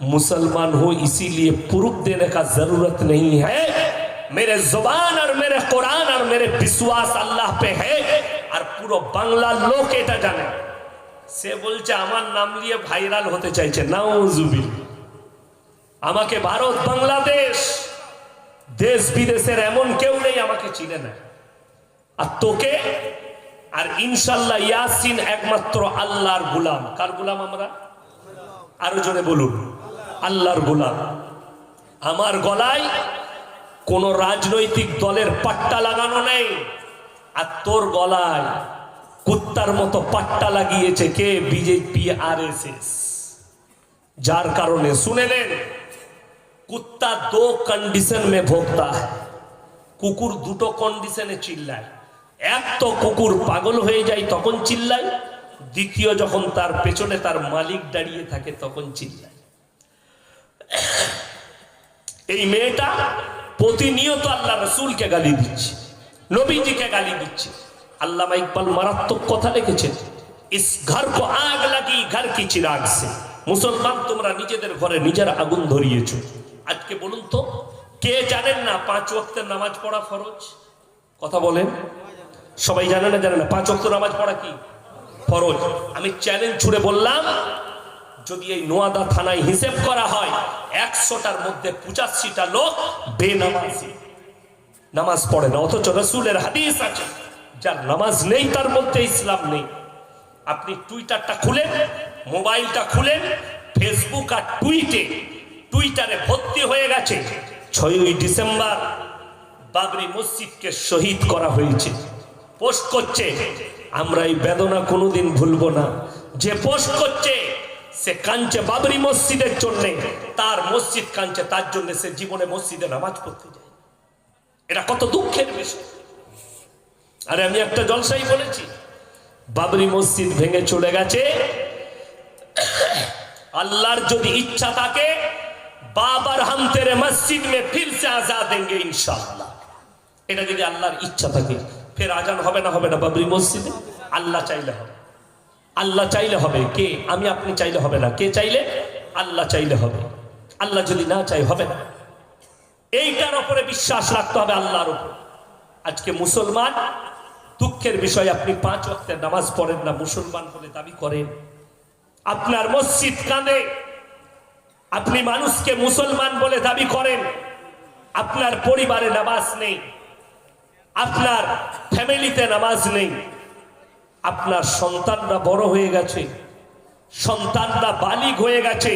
मुसलमान हो इसीलिए प्रूफ देने का जरूरत नहीं है मेरे जुबान और मेरे कुरान और मेरे विश्वास अल्लाह पे है আর পুরো বাংলার লোক এটা জানে সে বলছে আমার নাম নিয়ে ভাইরাল হতে চাইছে নাউজুবিল আমাকে ভারত বাংলাদেশ দেশ বিদেশের এমন কেউ নেই আমাকে চিনে না আর তোকে আর ইনশাল্লাহ ইয়াসিন একমাত্র আল্লাহর গুলাম কার গুলাম আমরা আরো জনে বলুন আল্লাহর গুলাম। আমার গলায় কোন রাজনৈতিক দলের পাট্টা লাগানো নেই। আর তোর গলায় কুত্তার মতো পাট্টা লাগিয়েছে কে? বিজেপি আর যার কারণে, শুনে নেন, কুত্তা দো কন্ডিশন মে ভোগতা কুকুর দুটো কন্ডিশনে চিল্লায়। এক তো কুকুর পাগল হয়ে যায়, তখন চিল্লায়। দ্বিতীয়, যখন তার পেছনে তার মালিক দাঁড়িয়ে থাকে, তখন চিল্লায়। এই মেয়েটা প্রতিনিয়ত আল্লাহ রসুলকে গালি দিচ্ছে, নবীজিকে গালি দিচ্ছে। আল্লামা ইকবাল মারাত্মক কথা লিখেছেন, ইস ঘর কো আগ লাগি, ঘর কি চিরাগ সে। মুসলমান তোমরা নিজেদের ঘরে নিজের আগুন ধরিয়েছো। আজকে বলুন তো, কে জানেন না পাঁচ ওয়াক্তের নামাজ পড়া ফরজ? কথা বলেন। সবাই জানে না জানে না, পাঁচ ওয়াক্ত নামাজ পড়া কি? ফরজ। আমি চ্যালেঞ্জ ছুড়ে বললাম, যদি এই নোয়াদা থানায় হিসেব করা হয় একশোটার মধ্যে পঁচাশিটা লোক বেনামাজি। নামাজ পড়ে না, অথচ রসুলের হাদিস আছে, যার নামাজ নেই, তার মধ্যে ইসলাম নেই। আপনি টুইটারটা খুলেন, মোবাইলটা খুলেন, ফেসবুক আর টুইটে, টুইটারে ভর্তি হয়ে গেছে, ছয়ই ডিসেম্বর বাবরি মসজিদকে শহীদ করা হয়েছে। পোস্ট করছে, আমরা এই বেদনা কোনোদিন ভুলবো না। যে পোস্ট করছে সে কাঞ্চে বাবরি মসজিদের জন্য, তার মসজিদ কাঞ্চে, তার জন্য সে জীবনে মসজিদে নামাজ পড়তে যায়। এটা কত দুঃখের বিষয়। আরে আমি একটা জলসাই বলেছি, বাবরি মসজিদ ভেঙে চলে গেছে। আল্লাহর যদি ইচ্ছা থাকে, বাবার হাম তেরে মসজিদ মে ফির সে আজাদ দেंगे ইনশাআল্লাহ। এটা যদি আল্লাহর ইচ্ছা থাকে, ফের আজান হবে না হবে না বাবরি মসজিদে? আল্লাহ চাইলে হবে। আল্লাহ চাইলে হবে। কে? আমি, আপনি চাইলে হবে না। কে চাইলে? আল্লাহ চাইলে হবে। আল্লাহ যদি না চাই হবে না। এইটার উপরে বিশ্বাস রাখতে হবে আল্লাহর উপর। আজকে মুসলমান, দুঃখের বিষয়, আপনি পাঁচ ওয়াক্তের নামাজ পড়েন না, মুসলমান বলে দাবি করেন। আপনার মসজিদ কাঁদে আপনি মানুষকে মুসলমান বলে দাবি করেন। আপনার পরিবারে নামাজ নেই। আপনার ফ্যামিলিতে নামাজ নেই। আপনার সন্তানরা বড় হয়ে গেছে, সন্তানরা বালিগ হয়ে গেছে,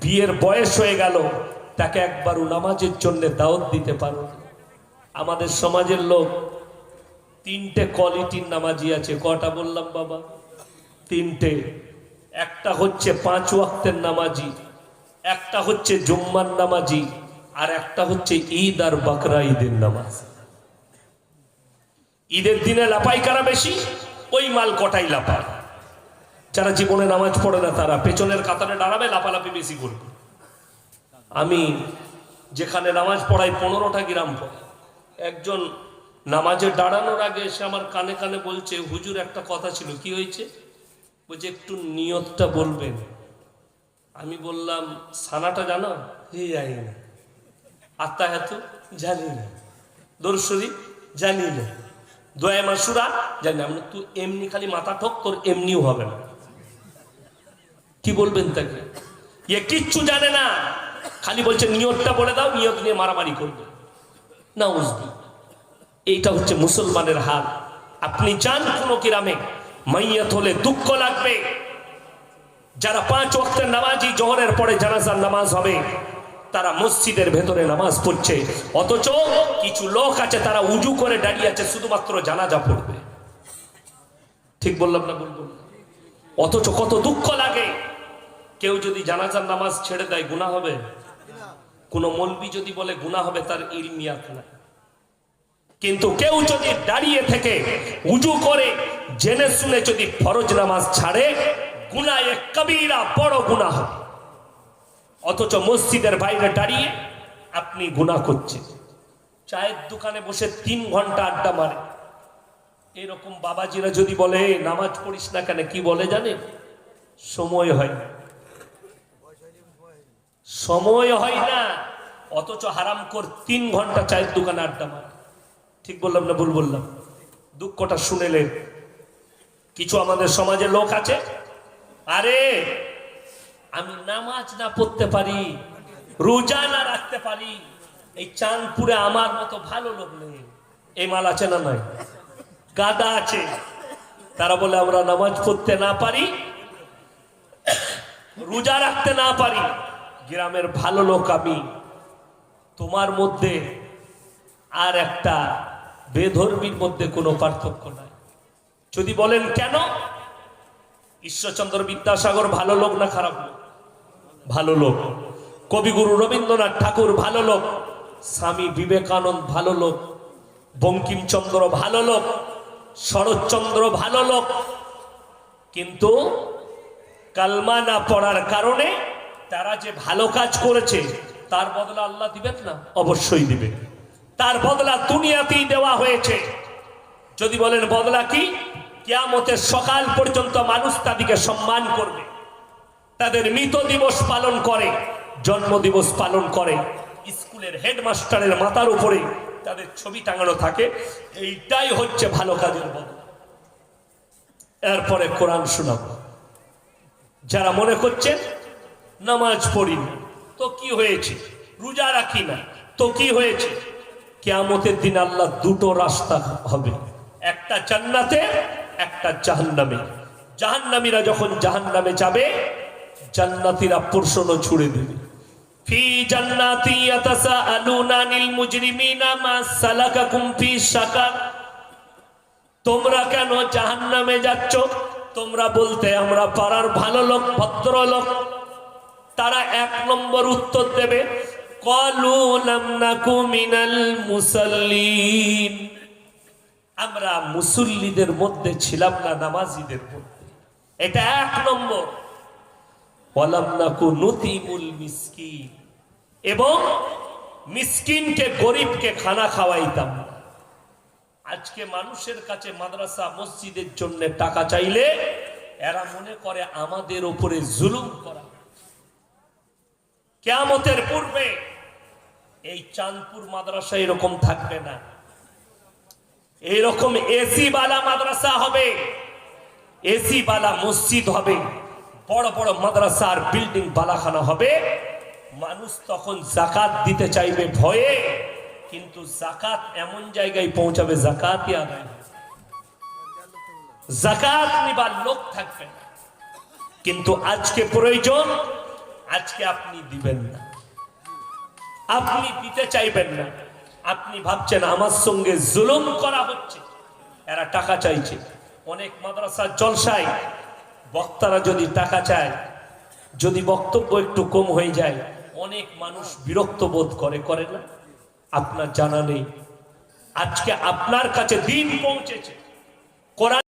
বিয়ের বয়স হয়ে গেল, তাকে একবারও নামাজের জন্য দাওয়াত দিতে পারো। আমাদের সমাজের লোক তিনটে কোয়ালিটির নামাজি আছে। কটা বললাম বাবা? তিনটে। একটা হচ্ছে পাঁচ ওয়াক্তের নামাজি, একটা হচ্ছে জুম্মার নামাজি, আর একটা হচ্ছে ঈদ আর বাকরা ঈদের নামাজ। ঈদের দিনে লাপাই কারা বেশি? ওই মাল কটাই লাপায় যারা জীবনে নামাজ পড়ে না তারা পেছনের কাতারে দাঁড়াবে, লাপালাপি বেশি করবে। আমি যেখানে নামাজ পড়াই পনেরোটা গ্রাম পড়ে। একজন নামাজে দাঁড়ানোর আগে এসে আমার কানে কানে বলছে, হুজুর, একটা কথা ছিল, কি হয়েছে? বলছে, একটু নিয়তটা বলবেন। আমি বললাম, সানাটা জানো? জানি না। আত্মা হেতু? জানি না। দর্শরী জানি না। দয়া মাসুরা, জানি না আমি তুই এমনি খালি মাথা ঠোক, তোর এমনিও হবে না। কি বলবেন তাকে? এ কিচ্ছু জানে না। খালি বলছে, নিয়তটা বলে দাও, নিয়ত নিয়ে মারামারি করবে। না বুঝবি এইটা হচ্ছে মুসলমানের হাল। আপনি চান কোনো কিরামে, মাইয়াত হলে দুঃখ লাগবে। যারা পাঁচ ওয়াক্তের নামাজি, জোহরের পরে জানাজার নামাজ হবে তারা মসজিদের ভেতরে নামাজ পড়ছে। অথচ কিছু লোক আছে, তারা উজু করে দাঁড়িয়ে আছে, শুধুমাত্র জানাজা পড়বে। ঠিক বললাম না বলব অথচ কত দুঃখ লাগে। কেউ যদি জানাজার নামাজ ছেড়ে দেয় গুণা হবে? কোন মলবি যদি বলে গুণা হবে, তার ইলমিয়াত না কিন্তু কেউ যদি দাঁড়িয়ে থেকে উজু করে, জেনে শুনে যদি ফরজ নামাজ ছাড়ে গুনায় কবিরা বড় গুণা হবে। অথচ মসজিদের বাইরে দাঁড়িয়ে আপনি গুণা করছেন। চায়ের দোকানে বসে তিন ঘণ্টা আড্ডা মারে। এরকম বাবাজিরা যদি বলে, নামাজ পড়িস না কেন? কি বলে জানে সময় হয়। সময় হয় না। অথচ হারাম কর তিন ঘণ্টা চায়ের দোকানে আড্ডা মারে। ঠিক বললাম না ভুল বললাম? দুঃখটা শুনেলেন। কিছু আমাদের সমাজে লোক আছে? আরে আমি নামাজ না পড়তে পারি, রোজা না রাখতে পারি, এই চাঁদপুরে আমার মতো ভালো লোক নেই। এই মাল আছে না নয় গাদা আছে। তারা বলে, আমরা নামাজ পড়তে না পারি, রোজা রাখতে না পারি। গ্রামের ভালো লোক আমি। তোমার মধ্যে আর একটা বেধর্মীর মধ্যে কোনো পার্থক্য নাই। যদি বলেন কেন? ঈশ্বরচন্দ্র বিদ্যাসাগর ভালো লোক না খারাপ লোক? ভালো লোক। কবিগুরু রবীন্দ্রনাথ ঠাকুর ভালো লোক। স্বামী বিবেকানন্দ ভালো লোক। বঙ্কিমচন্দ্র ভালো লোক। শরৎচন্দ্র ভালো লোক। কিন্তু কালমা না পড়ার কারণে তারা যে ভালো কাজ করেছে, তার বদলা আল্লাহ দিবেন না? অবশ্যই দিবে তার বদলা দুনিয়াতেই দেওয়া হয়েছে। যদি বলেন বদলা কি? কেয়ামতের সকাল পর্যন্ত মানুষ তাদেরকে সম্মান করবে। তাদের মৃত দিবস পালন করে, জন্ম দিবস পালন করে। স্কুলের হেডমাস্টারের মাথার উপরে তাদের ছবি টাঙানো থাকে। এইটাই হচ্ছে ভালো কাজের বদলা। এরপরে কোরআন শোনাবো। যারা মনে করছেন, নামাজ পড়ি না, তো কি হয়েছে? রোজা রাখি না, তো কি হয়েছে? কেয়ামতের দিন আল্লাহ দুটো রাস্তা হবে। একটা জান্নাতে, একটা জাহান্নামে। জাহান্নামীরা যখন জাহান্নামে যাবে জান্নাতীরা প্রশ্ন ছুড়ে দেবে। ফি জান্নাতি ইয়াতাসাআলুনা তোমরা কেন জাহান্নামে যাচ্ছ? তোমরা বলতে আমরা পাড়ার ভালো লোক, ভদ্র লোক। তারা এক নম্বর উত্তর দেবে, কলু লাম নাকু মিনাল আমরা মুসল্লিদের মধ্যে ছিলাম না, নামাজিদের মধ্যে। এটা এক নম্বর। এবং মিসকিনকে, গরিবকে খানা খাওয়াইতাম। আজকে মানুষের কাছে মাদ্রাসা, মসজিদের জন্য টাকা চাইলে এরা মনে করে আমাদের উপরে জুলুম করা। কেয়ামতের পূর্বে এই চাঁদপুর মাদ্রাসা এরকম থাকবে না। এরকম এসি বালা মাদ্রাসা হবে, এসি বালা মসজিদ হবে। বড় বড় মাদ্রাসার বিল্ডিং বালাখানা হবে। মানুষ তখন জাকাত দিতে চাইবে ভয়ে, কিন্তু জাকাত এমন জায়গায় পৌঁছাবে জাকাতই আদায় জাকাত নিবার লোক থাকবে না। কিন্তু আজকে প্রয়োজন, আজকে আপনি দিবেন না। আপনি দিতে চাইবেন না। আপনি ভাবছেন আমার সঙ্গে জুলুম করা হচ্ছে, এরা টাকা চাইছে। অনেক মাদ্রাসা জলসায় বক্তারা যদি টাকা চায়, যদি বক্তব্য একটু কম হয়ে যায়, অনেক মানুষ বিরক্ত বোধ করে করে না? আপনার জানা নেই। আজকে আপনার কাছে দিন পৌঁছেছে।